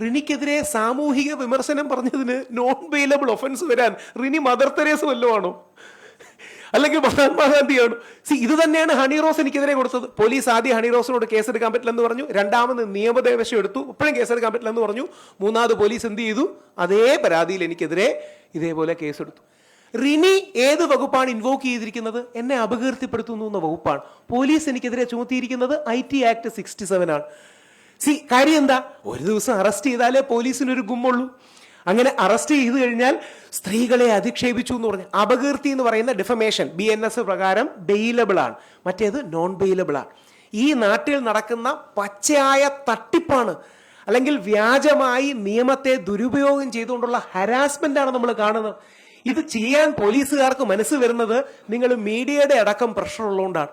റിനിക്കെതിരെ സാമൂഹിക വിമർശനം പറഞ്ഞതിന് നോൺ ബെയിലബിൾ ഒഫൻസ് വരാൻ റിനി മദർ തെരേസ് വല്ലതുമാണോ അല്ലെങ്കിൽ മഹാത്മാഗാന്ധിയാണ് സി ഇത് തന്നെയാണ് ഹണി റോസ് എനിക്കെതിരെ കൊടുത്തത്. പോലീസ് ആദ്യം ഹണി റോസിനോട് കേസെടുക്കാൻ പറ്റില്ലെന്ന് പറഞ്ഞു. രണ്ടാമത് നിയമദേവശം എടുത്തു. ഇപ്പോഴും കേസെടുക്കാൻ പറ്റില്ലെന്ന് പറഞ്ഞു. മൂന്നാമത് പോലീസ് എന്ത് ചെയ്തു? അതേ പരാതിയിൽ എനിക്കെതിരെ ഇതേപോലെ കേസെടുത്തു. റിനി ഏത് വകുപ്പാണ് ഇൻവോക്ക് ചെയ്തിരിക്കുന്നത്? എന്നെ അപകീർത്തിപ്പെടുത്തുന്നു എന്ന വകുപ്പാണ്. പോലീസ് എനിക്കെതിരെ ചുമത്തിയിരിക്കുന്നത് I T act sixty seven ആണ്. സി കാര്യം എന്താ? ഒരു ദിവസം അറസ്റ്റ് ചെയ്താലേ പോലീസിനൊരു ഗുമ്മുള്ളൂ. അങ്ങനെ അറസ്റ്റ് ചെയ്തു കഴിഞ്ഞാൽ സ്ത്രീകളെ അധിക്ഷേപിച്ചു എന്ന് പറഞ്ഞ അപകീർത്തി എന്ന് പറയുന്ന ഡിഫമേഷൻ ബി എൻ എസ് പ്രകാരം ബെയിലബിൾ ആണ്. മറ്റേത് നോൺ ബെയിലബിൾ ആണ്. ഈ നാട്ടിൽ നടക്കുന്ന പച്ചയായ തട്ടിപ്പാണ്. അല്ലെങ്കിൽ വ്യാജമായി നിയമത്തെ ദുരുപയോഗം ചെയ്തുകൊണ്ടുള്ള ഹരാസ്മെന്റ് ആണ് നമ്മൾ കാണുന്നത്. ഇത് ചെയ്യാൻ പോലീസുകാർക്ക് മനസ്സ് വരുന്നത് നിങ്ങൾ മീഡിയയുടെ അടക്കം പ്രഷർ ഉള്ളതുകൊണ്ടാണ്.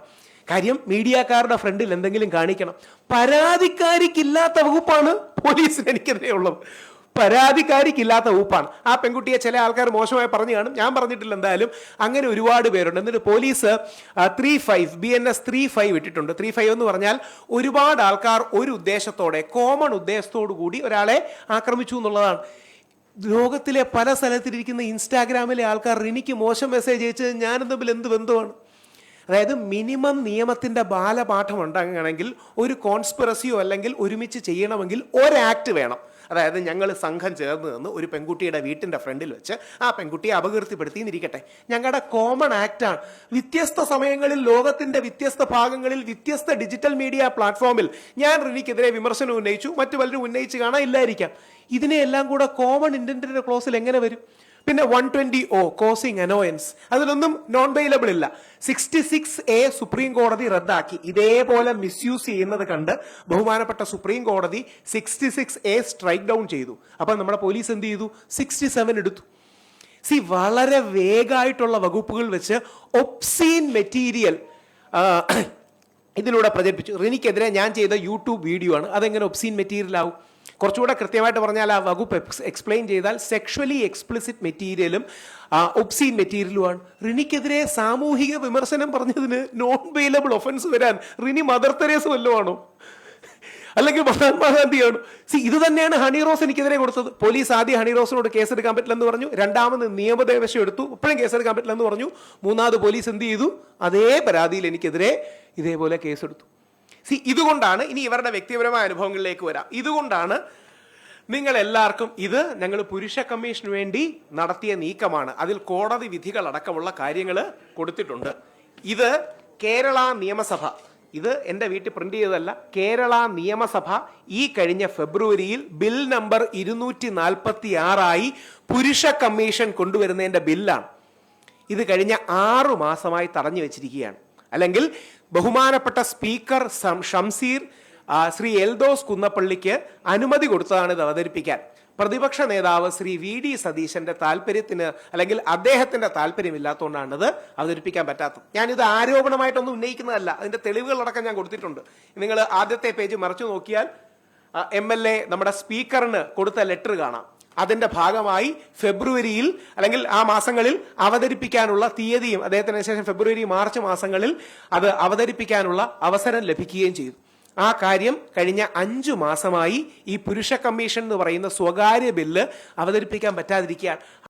കാര്യം മീഡിയക്കാരുടെ ഫ്രണ്ടിൽ എന്തെങ്കിലും കാണിക്കണം. പരാതിക്കാരിക്കില്ലാത്ത വകുപ്പാണ് പോലീസിന് എനിക്കെതിരെ ഉള്ളത്. പരാതിക്കാരിക്കില്ലാത്ത വകുപ്പാണ്. ആ പെൺകുട്ടിയെ ചില ആൾക്കാർ മോശമായി പറഞ്ഞു കാണും. ഞാൻ പറഞ്ഞിട്ടില്ല എന്തായാലും. അങ്ങനെ ഒരുപാട് പേരുണ്ട്. എന്നിട്ട് police three five B N S three five ഇട്ടിട്ടുണ്ട്. ത്രീ ഫൈവ് എന്ന് പറഞ്ഞാൽ ഒരുപാട് ആൾക്കാർ ഒരു ഉദ്ദേശത്തോടെ കോമൺ ഉദ്ദേശത്തോടു കൂടി ഒരാളെ ആക്രമിച്ചു എന്നുള്ളതാണ്. ലോകത്തിലെ പല സ്ഥലത്തിരിക്കുന്ന ഇൻസ്റ്റാഗ്രാമിലെ ആൾക്കാർ എനിക്ക് മോശം മെസ്സേജ് അയച്ചത് ഞാനും തമ്മിൽ എന്ത് ബന്ധമാണ്? അതായത് മിനിമം നിയമത്തിന്റെ ബാലപാഠം ഉണ്ടാകണമെങ്കിൽ ഒരു കോൺസ്പിറസിയോ അല്ലെങ്കിൽ ഒരുമിച്ച് ചെയ്യണമെങ്കിൽ ഒരാക്ട് വേണം. അതായത് ഞങ്ങൾ സംഘം ചേർന്ന് നിന്ന് ഒരു പെൺകുട്ടിയുടെ വീട്ടിന്റെ ഫ്രണ്ടിൽ വെച്ച് ആ പെൺകുട്ടിയെ അപകീർത്തിപ്പെടുത്തിയിരിക്കട്ടെ ഞങ്ങളുടെ കോമൺ ആക്റ്റാണ് വ്യത്യസ്ത സമയങ്ങളിൽ ലോകത്തിന്റെ വ്യത്യസ്ത ഭാഗങ്ങളിൽ വ്യത്യസ്ത ഡിജിറ്റൽ മീഡിയ പ്ലാറ്റ്ഫോമിൽ ഞാൻ റിനിക്കെതിരെ വിമർശനം ഉന്നയിച്ചു. മറ്റു പലരും ഉന്നയിച്ച് കാണാൻ ഇല്ലായിരിക്കാം. ഇതിനെയെല്ലാം കൂടെ കോമൺ ഇന്റന്റിന്റെ ക്ലോസിൽ എങ്ങനെ വരും? പിന്നെ one twenty O causing annoyance അതിലൊന്നും നോൺ വെയിലബിൾ ഇല്ല. സിക്സ്റ്റി സിക്സ് എ സുപ്രീം കോടതി റദ്ദാക്കി. ഇതേപോലെ മിസ്യൂസ് ചെയ്യുന്നത് കണ്ട് ബഹുമാനപ്പെട്ട സുപ്രീം കോടതി sixty six A strike down ചെയ്തു. അപ്പൊ നമ്മുടെ പോലീസ് എന്ത് ചെയ്തു? സിക്സ്റ്റി സെവൻ എടുത്തു. സി വളരെ വേഗമായിട്ടുള്ള വകുപ്പുകൾ വെച്ച് ഒപ്സീൻ മെറ്റീരിയൽ ഇതിലൂടെ പ്രചരിപ്പിച്ചു. റിനിക്കെതിരെ ഞാൻ ചെയ്ത യൂട്യൂബ് വീഡിയോ ആണ്. അതെങ്ങനെ ഒപ്സീൻ മെറ്റീരിയൽ ആവും? കുറച്ചുകൂടെ കൃത്യമായിട്ട് പറഞ്ഞാൽ ആ വകുപ്പ് എക്സ്പ്ലെയിൻ ചെയ്താൽ സെക്ഷലി എക്സ്പ്ലിസിറ്റ് മെറ്റീരിയലും ഒപ്സീൻ മെറ്റീരിയലുമാണ് റിനിക്കെതിരെ സാമൂഹിക വിമർശനം പറഞ്ഞതിന് നോൺ വെയിലബിൾ ഒഫൻസ് വരാൻ റിനി മദർ തെരേസ് വല്ലതും ആണോ അല്ലെങ്കിൽ മഹാത്മാഗാന്ധിയാണ് സി ഇത് തന്നെയാണ് ഹണി റോസ് എനിക്കെതിരെ കൊടുത്തത്. പോലീസ് ആദ്യം ഹണി റോസിനോട് കേസെടുക്കാൻ പറ്റില്ലെന്ന് പറഞ്ഞു. രണ്ടാമത് നിയമദേവശം എടുത്തു. ഇപ്പോഴും കേസെടുക്കാൻ പറ്റില്ലെന്ന് പറഞ്ഞു. മൂന്നാമത് പോലീസ് എന്ത് ചെയ്തു? അതേ പരാതിയിൽ എനിക്കെതിരെ ഇതേപോലെ കേസെടുത്തു. സി ഇതുകൊണ്ടാണ് ഇനി ഇവരുടെ വ്യക്തിപരമായ അനുഭവങ്ങളിലേക്ക് വരാം. ഇതുകൊണ്ടാണ് നിങ്ങൾ എല്ലാവർക്കും ഇത് ഞങ്ങൾ പുരുഷ കമ്മീഷന് വേണ്ടി നടത്തിയ നീക്കമാണ്. അതിൽ കോടതി വിധികൾ അടക്കമുള്ള കാര്യങ്ങൾ കൊടുത്തിട്ടുണ്ട്. ഇത് കേരള നിയമസഭ ഇത് എന്റെ വീട്ടിൽ പ്രിന്റ് ചെയ്തതല്ല കേരള നിയമസഭ ഈ കഴിഞ്ഞ ഫെബ്രുവരിയിൽ ബിൽ നമ്പർ ഇരുന്നൂറ്റി നാൽപ്പത്തി ആറായി പുരുഷ കമ്മീഷൻ കൊണ്ടുവരുന്നതിന്റെ ബില്ലാണ്. ഇത് കഴിഞ്ഞ ആറു മാസമായി തടഞ്ഞു വെച്ചിരിക്കുകയാണ്. അല്ലെങ്കിൽ ബഹുമാനപ്പെട്ട സ്പീക്കർ ഷംസീർ ശ്രീ എൽദോസ് കുന്നപ്പള്ളിക്ക് അനുമതി കൊടുത്തതാണ് ഇത് അവതരിപ്പിക്കാൻ. പ്രതിപക്ഷ നേതാവ് ശ്രീ വി ഡി സതീശന്റെ താല്പര്യത്തിന് അല്ലെങ്കിൽ അദ്ദേഹത്തിന്റെ താല്പര്യമില്ലാത്തതുകൊണ്ടാണ് ഇത് അവതരിപ്പിക്കാൻ പറ്റാത്തത്. ഇത് ആരോപണമായിട്ടൊന്നും ഉന്നയിക്കുന്നതല്ല. അതിന്റെ തെളിവുകളടക്കം ഞാൻ കൊടുത്തിട്ടുണ്ട്. നിങ്ങൾ ആദ്യത്തെ പേജ് മറച്ചു നോക്കിയാൽ എം എൽ എ നമ്മുടെ സ്പീക്കറിന് കൊടുത്ത ലെറ്റർ കാണാം. അതിന്റെ ഭാഗമായി ഫെബ്രുവരിയിൽ അല്ലെങ്കിൽ ആ മാസങ്ങളിൽ അവതരിപ്പിക്കാനുള്ള തീയതിയും അദ്ദേഹത്തിന് ശേഷം ഫെബ്രുവരി മാർച്ച് മാസങ്ങളിൽ അത് അവതരിപ്പിക്കാനുള്ള അവസരം ലഭിക്കുകയും ചെയ്തു. ആ കാര്യം കഴിഞ്ഞ അഞ്ചു മാസമായി ഈ പുരുഷ കമ്മീഷൻ എന്ന് പറയുന്ന സ്വകാര്യ ബില്ല് അവതരിപ്പിക്കാൻ പറ്റാതിരിക്കുകയാണ്.